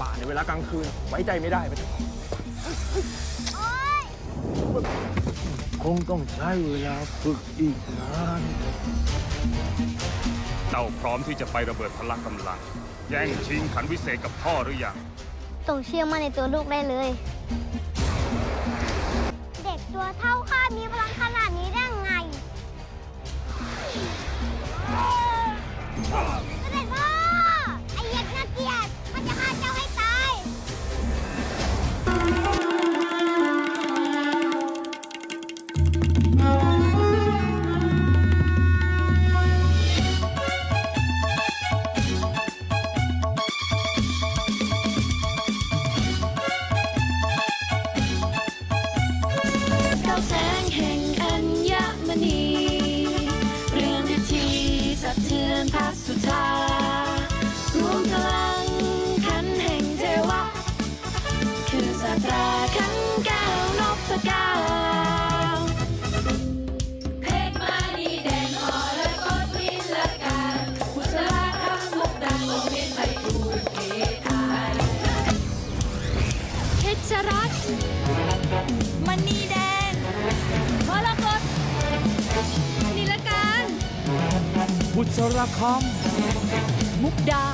ป่าในเวลากลางคืน ไว้ใจไม่ได้พระเจ้าค่ะโอ๊ยคงต้องใช้เวลาฝึกอีกนานเจ้าพร้อมที่จะไประเบิดพละกำลัง แย่งชิงขันวิเศษกับพ่อหรือยัง ต้องเชื่อมั่นในตัวลูกได้เลย เด็กตัวเท่าข้ามีพลังขนาดนี้ได้ไง เทือนพัสุธารวมพลังขันแห่งเทวะ คือสาตราขันแก้วนพเก้าเพชรมานีแดงหอและกดวินละการบุษราคำมุกดังลงเวียนไปทูลเกตายเพชรรัตน์มณีแดง บุษรคอมุกดา